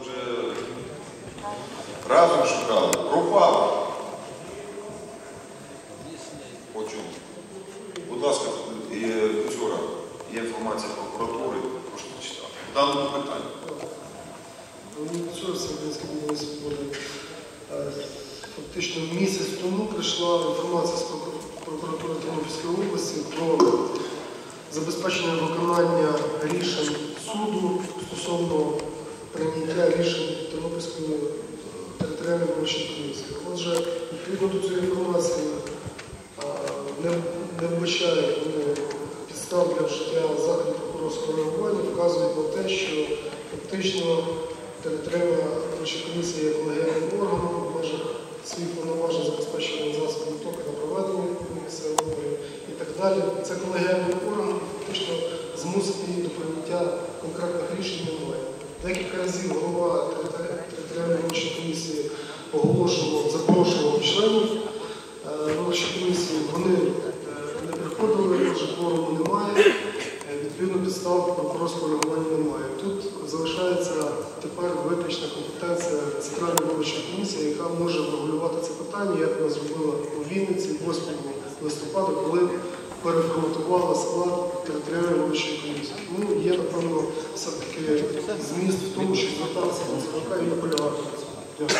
Вже разом шукали, пропав. Хочу. Будь ласка, вчора є інформація прокуратури, прошу почитати. В даному питанні. Фактично місяць тому прийшла інформація з прокуратури Тернопільської області про забезпечення виконання рішень прийняття рішень Тернопільської територіальної виборчої комісії. Отже, відповідно до цієї інформації е, не, не вбачає вони підстав для вжиття заходів прокурорського реагування, вказують на те, що фактично територіальна виборча комісія є колегіальним органом в межах своїх повноважень забезпечення засобів току на проведення місцевих виборів і так далі. Це колегіальний орган, фактично змусити її до прийняття конкретних рішень немає. Декілька разів голова територіальної виборчої комісії оголошував, запрошував членів е, виборчої комісії. Вони е, не приходили, отже, кворуму немає. Е, Відповідно, підстав прокурорського реагування немає. Тут залишається тепер виключна компетенція Центральної виборчої комісії, яка може врегулювати це питання, як вона зробила у Вінниці 8 листопада, коли переформатувала склад територіальної виборчої комісії. Тому є, напевно, все-таки зміст в тому, що звертався до ЦВК і наполягати. Дякую.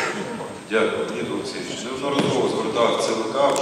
Дякую, Леонід Олексійович. Неодноразово звертав ЦВК.